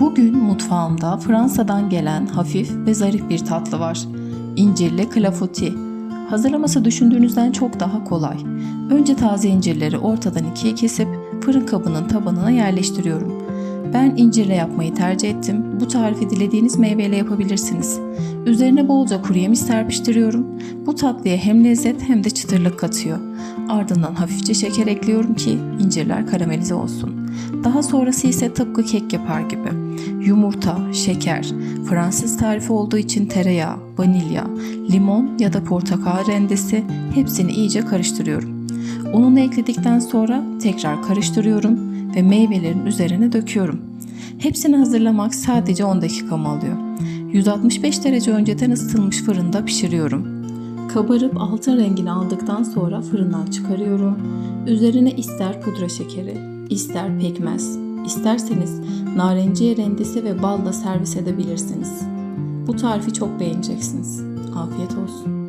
Bugün mutfağımda Fransa'dan gelen hafif ve zarif bir tatlı var. İncirli clafouti. Hazırlaması düşündüğünüzden çok daha kolay. Önce taze incirleri ortadan ikiye kesip fırın kabının tabanına yerleştiriyorum. Ben incirle yapmayı tercih ettim. Bu tarifi dilediğiniz meyveyle yapabilirsiniz. Üzerine bolca kuru yemiş serpiştiriyorum. Bu tatlıya hem lezzet hem de çıtırlık katıyor. Ardından hafifçe şeker ekliyorum ki incirler karamelize olsun. Daha sonrası ise tıpkı kek yapar gibi. Yumurta, şeker, Fransız tarifi olduğu için tereyağı, vanilya, limon ya da portakal rendesi hepsini iyice karıştırıyorum. Ununu ekledikten sonra tekrar karıştırıyorum ve meyvelerin üzerine döküyorum. Hepsini hazırlamak sadece 10 dakikamı alıyor. 165 derece önceden ısıtılmış fırında pişiriyorum. Kabarıp altın rengini aldıktan sonra fırından çıkarıyorum. Üzerine ister pudra şekeri, ister pekmez, isterseniz narenciye rendesi ve balla servis edebilirsiniz. Bu tarifi çok beğeneceksiniz. Afiyet olsun.